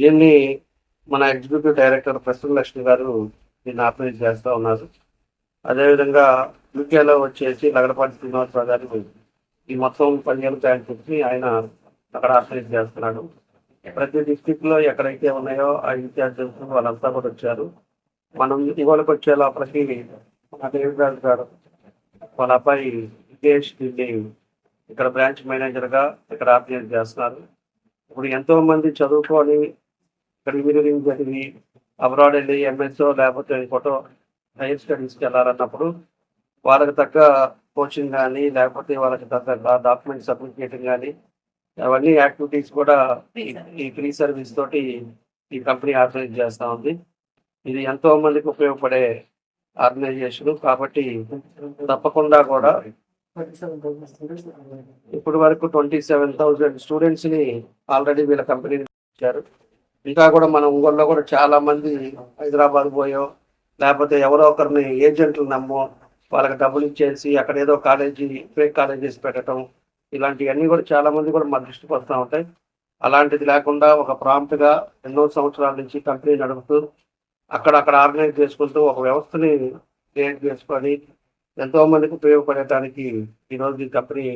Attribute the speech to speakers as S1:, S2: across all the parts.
S1: దీన్ని మన executive director Prasanna Lakshmi గారు దీన్ని ఆర్గనైజ్ చేస్తూ ఉన్నారు. అదేవిధంగా యూకేలో వచ్చేసి లగడపాటి శ్రీనివాసరావు గారు ఈ మొత్తం పదిహేను బ్రాంచెస్ని ఆయన అక్కడ ఆర్గనైజ్ చేస్తున్నాడు. ప్రతి డిస్టిక్లో ఎక్కడైతే ఉన్నాయో ఆ ఇన్ఛార్జెస్ వాళ్ళంతా కూడా వచ్చారు. మనం ఇవాళకి వచ్చే లోపలికి మన దేవిరాజు గారు వాళ్ళ అబ్బాయి విజేష్ దీన్ని ఇక్కడ బ్రాంచ్ మేనేజర్గా ఇక్కడ ఆర్గనైజ్ చేస్తున్నారు. ఇప్పుడు ఎంతో మంది చదువుకొని ఇక్కడ ఇంజనీరింగ్ చదివి అబ్రాడ్ వెళ్ళి ఎంఎస్ఓ లేకపోతే ఫోటో హైయర్ స్టడీస్కి వెళ్ళాలన్నప్పుడు వాళ్ళకి తగ్గ కోచింగ్ కానీ లేకపోతే వాళ్ళకి తగ్గ డాక్యుమెంట్ సబ్మిట్ చేయడం కానీ అవన్నీ యాక్టివిటీస్ కూడా ఈ- ఫ్రీ సర్వీస్ తోటి ఈ కంపెనీ ఆర్గనైజ్ చేస్తూ ఉంది. ఇది ఎంతో మందికి ఉపయోగపడే ఆర్గనైజేషన్ కాబట్టి తప్పకుండా కూడా ఇప్పటి వరకు ట్వంటీ సెవెన్ థౌసండ్ స్టూడెంట్స్ని ఆల్రెడీ వీళ్ళ కంపెనీ ఇచ్చారు. ఇంకా కూడా మన ఒంగోలులో కూడా చాలా మంది హైదరాబాద్ పోయో లేకపోతే ఎవరో ఒకరిని ఏజెంట్లు నమ్మో వాళ్ళకి డబ్బులు ఇచ్చేసి అక్కడ ఏదో కాలేజీ ఫేక్ కాలేజెస్ పెట్టడం ఇలాంటివన్నీ కూడా చాలా మంది కూడా మన దృష్టికి వస్తూ ఉంటాయి. అలాంటిది లేకుండా ఒక ప్రాంప్ట్గా ఎన్నో సంవత్సరాల నుంచి కంపెనీ నడుపుతూ అక్కడ అక్కడ ఆర్గనైజ్ చేసుకుంటూ ఒక వ్యవస్థని క్రియేట్ చేసుకొని ఎంతో మందికి ఉపయోగపడటానికి ఈరోజు ఈ కంపెనీ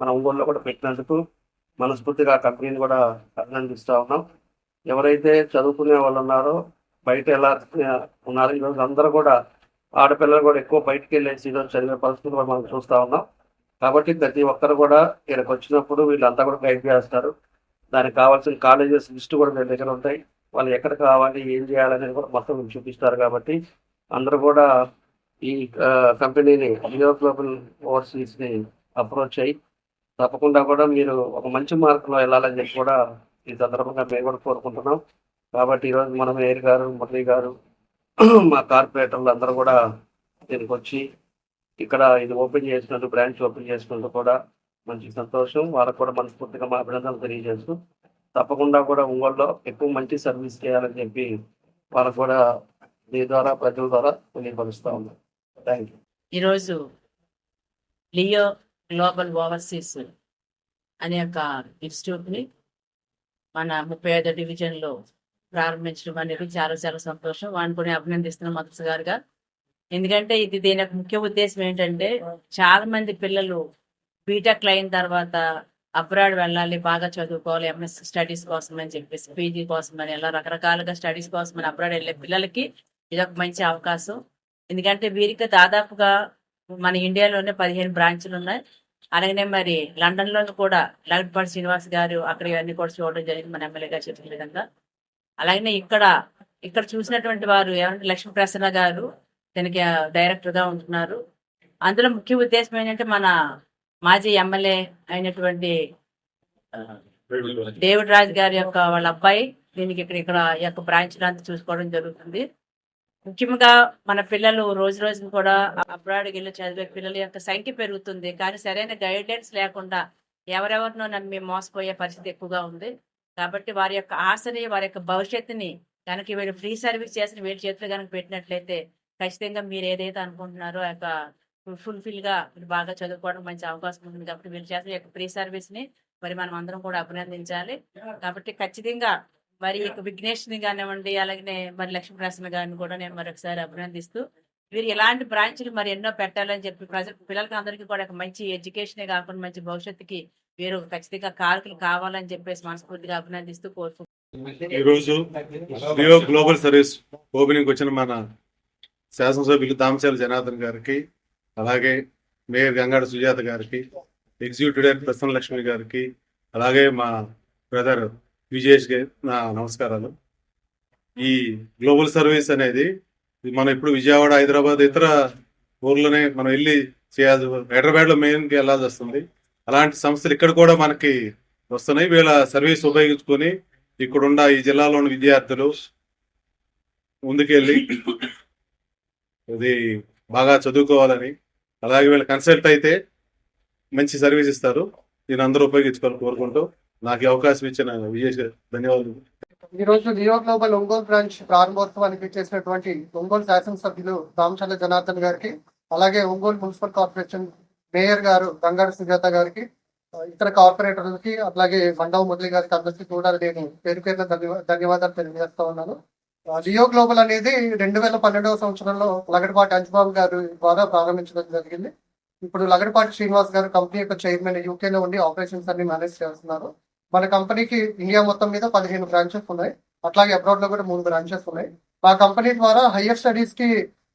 S1: మన ఒంగోలులో కూడా పెట్టినందుకు మనస్ఫూర్తిగా ఆ కంపెనీని కూడా అభినందిస్తూ ఉన్నాం. ఎవరైతే చదువుకునే వాళ్ళు ఉన్నారో బయట ఎలా ఉన్నారో ఈరోజు అందరూ కూడా ఆడపిల్లలు కూడా ఎక్కువ బయటికి వెళ్ళేసి ఈరోజు చదివే పరిస్థితులు మనం చూస్తూ ఉన్నాం. కాబట్టి ప్రతి ఒక్కరు కూడా ఇక్కడికి వచ్చినప్పుడు వీళ్ళంతా కూడా గైడ్ చేస్తారు. దానికి కావాల్సిన కాలేజెస్ లిస్ట్ కూడా వీళ్ళ దగ్గర ఉంటాయి. వాళ్ళు ఎక్కడ కావాలి ఏం చేయాలనేది కూడా మొత్తం చూపిస్తారు కాబట్టి అందరూ కూడా ఈ కంపెనీని జియో గ్లోబల్ ఓవర్సీస్ని అప్రోచ్ అయ్యి తప్పకుండా కూడా మీరు ఒక మంచి మార్కులో వెళ్ళాలని చెప్పి కూడా ఈ సందర్భంగా మేము కూడా కోరుకుంటున్నాం. కాబట్టి ఈరోజు మన మేయర్ గారు మురళి గారు మా కార్పొరేటర్లు అందరూ కూడా దీనికి వచ్చి ఇక్కడ ఇది ఓపెన్ చేసినందుకు బ్రాంచ్ ఓపెన్ చేసినందుకు కూడా మంచి సంతోషం. వాళ్ళకు కూడా మనస్ఫూర్తిగా మా అభినందనలు తెలియజేస్తూ తప్పకుండా కూడా ఒంగోలులో ఎక్కువ మంచి సర్వీస్ చేయాలని చెప్పి వాళ్ళకు కూడా మీ ద్వారా ప్రజల ద్వారా తెలియపరుస్తూ ఉన్నాం. థ్యాంక్ యూ
S2: ఈరోజు లియో గ్లోబల్ ఓవర్సీస్ అనే ఒక ఇన్స్టిట్యూట్ని మన ముప్పై ఐదో డివిజన్లో ప్రారంభించడం అనేది చాలా చాలా సంతోషం. వాడిని కూడా అభినందిస్తున్నాం మొదటిసారిగా ఎందుకంటే ఇది దీని యొక్క ముఖ్య ఉద్దేశం ఏంటంటే చాలా మంది పిల్లలు బీటెక్ అయిన తర్వాత అబ్రాడ్ వెళ్ళాలి బాగా చదువుకోవాలి ఎంఎస్ స్టడీస్ కోసం అని చెప్పేసి పీజీ కోసం అని ఎలా రకరకాలుగా స్టడీస్ కోసం అని అబ్రాడ్ వెళ్ళే పిల్లలకి ఇది ఒక మంచి అవకాశం. ఎందుకంటే వీరికి దాదాపుగా మన ఇండియాలోనే పదిహేను బ్రాంచ్లు ఉన్నాయి. అలాగనే మరి లండన్లో కూడా లగడ్పాటి శ్రీనివాస్ గారు అక్కడ ఇవన్నీ కూడా చూడడం జరిగింది మన ఎమ్మెల్యే గారు చెప్పిన విధంగా. అలాగనే ఇక్కడ ఇక్కడ చూసినటువంటి వారు ఏమంటే లక్ష్మీ ప్రసన్న గారు దీనికి డైరెక్టర్గా ఉంటున్నారు. అందులో ముఖ్య ఉద్దేశం ఏంటంటే మన మాజీ ఎమ్మెల్యే అయినటువంటి ఆ, డేవిడ్ రాజ్ గారి యొక్క వాళ్ళ అబ్బాయి దీనికి ఇక్కడ ఇక్కడ యొక్క బ్రాంచ్ అంతా చూసుకోవడం జరుగుతుంది. ముఖ్యంగా మన పిల్లలు రోజు రోజు కూడా అబ్రాడ్కి వెళ్ళి చదివే పిల్లల యొక్క సంఖ్య పెరుగుతుంది. కానీ సరైన గైడ్లైన్స్ లేకుండా ఎవరెవరినో నమ్మి మోసపోయే పరిస్థితి ఎక్కువగా ఉంది. కాబట్టి వారి యొక్క ఆశని వారి యొక్క భవిష్యత్తుని కనుక వీళ్ళు ఫ్రీ సర్వీస్ చేసిన వీళ్ళ చేతిలో కనుక పెట్టినట్లయితే ఖచ్చితంగా మీరు ఏదైతే అనుకుంటున్నారో ఆ యొక్క ఫుల్ఫిల్గా బాగా చదువుకోవడం మంచి అవకాశం ఉంటుంది. కాబట్టి వీళ్ళు చేసిన యొక్క ఫ్రీ సర్వీస్ని మరి మనం అందరం కూడా అభినందించాలి. కాబట్టి ఖచ్చితంగా మరి ఇక విఘ్నేష్ని కానివ్వండి అలాగే మరి లక్ష్మీప్రసన్న గారిని కూడా నేను మరొకసారి అభినందిస్తూ వీరు ఇలాంటి బ్రాంచ్లు మరి ఎన్నో పెట్టాలని చెప్పి ప్రజల పిల్లలకి అందరికీ కూడా ఒక మంచి ఎడ్యుకేషనే కాకుండా మంచి భవిష్యత్తుకి వీరు ఖచ్చితంగా కారకులు కావాలని చెప్పేసి మనస్ఫూర్తిగా అభినందిస్తూ కోరుకుంటున్నాను.
S3: ఈరోజు రియో గ్లోబల్ సర్వీస్ ఓపెనింగ్ వచ్చిన మన శాసనసభ్యులు దామశాల జనార్దన్ గారికి అలాగే మేయర్ గంగాడ సుజాత గారికి ఎగ్జిక్యూటివ్ డైరెక్టర్ ప్రసన్న లక్ష్మి గారికి అలాగే మా బ్రదర్ విజేష్ గారు నా నమస్కారాలు. ఈ గ్లోబల్ సర్వీస్ అనేది మనం ఇప్పుడు విజయవాడ హైదరాబాద్ ఇతర ఊర్లోనే మనం వెళ్ళి చేయాల్సి హైదరాబాద్లో మెయిన్కి వెళ్ళాల్సి వస్తుంది. అలాంటి సంస్థలు ఇక్కడ కూడా మనకి వస్తున్నాయి. వీళ్ళ సర్వీస్ ఉపయోగించుకొని ఇక్కడున్న ఈ జిల్లాలోని విద్యార్థులు ముందుకెళ్ళి ఇది బాగా చదువుకోవాలని అలాగే వీళ్ళు కన్సల్ట్ అయితే మంచి సర్వీస్ ఇస్తారు. దీని అందరూ ఉపయోగించుకోవాలని కోరుకుంటూ నాకు ఈ అవకాశం ఇచ్చిన విజయ్ ధన్యవాదాలు.
S4: ఈ రోజు లియో గ్లోబల్ ఒంగోలు బ్రాంచ్ ప్రారంభోత్సవానికి చేసినటువంటి ఒంగోలు శాసనసభ్యులు రామచంద్ర జనార్దన్ గారికి అలాగే ఒంగోలు మున్సిపల్ కార్పొరేషన్ మేయర్ గారు గంగారు సుజాత గారికి ఇతర కార్పొరేటర్లకి అలాగే మండవ మురళి గారికి అందరికీ కూడా నేను పేరు పేరున ధన్యవాదాలు తెలియజేస్తా ఉన్నాను. ఆ, లియో గ్లోబల్ అనేది రెండు వేల పన్నెండవ సంవత్సరంలో లగడపాటి అంజుబాబు గారు ద్వారా ప్రారంభించడం జరిగింది. ఇప్పుడు లగడపాటి శ్రీనివాస్ గారు కంపెనీ యొక్క చైర్మన్ యూకేలో ఉండి ఆపరేషన్స్ అన్ని మేనేజ్ చేస్తున్నారు. మన కంపెనీకి ఇండియా మొత్తం మీద పదిహేను బ్రాంచెస్ ఉన్నాయి. అట్లాగే అబ్రాడ్లో కూడా మూడు బ్రాంచెస్ ఉన్నాయి. మా కంపెనీ ద్వారా హయ్యర్ స్టడీస్కి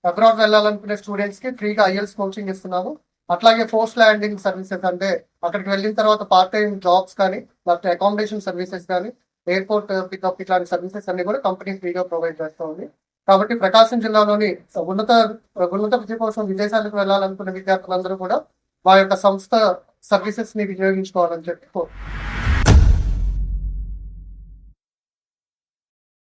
S4: అబ్రాడ్ వెళ్ళాలనుకునే స్టూడెంట్స్కి ఫ్రీగా ఐఎల్స్ కోచింగ్ ఇస్తున్నాము. అట్లాగే పోస్ట్ ల్యాండింగ్ సర్వీసెస్ అంటే అక్కడికి వెళ్ళిన తర్వాత పార్ట్ టైం జాబ్స్ కానీ లేకపోతే అకామిడేషన్ సర్వీసెస్ కానీ ఎయిర్పోర్ట్ పికప్ uh, ఇట్లాంటి సర్వీసెస్ అన్ని కూడా కంపెనీ ఫ్రీగా ప్రొవైడ్ చేస్తూ ఉంది. కాబట్టి ప్రకాశం జిల్లాలోని ఉన్నత ఉన్నత విద్య కోసం విదేశాలకు వెళ్ళాలనుకున్న విద్యార్థులందరూ కూడా మా యొక్క సంస్థ సర్వీసెస్ని వినియోగించుకోవాలని చెప్పి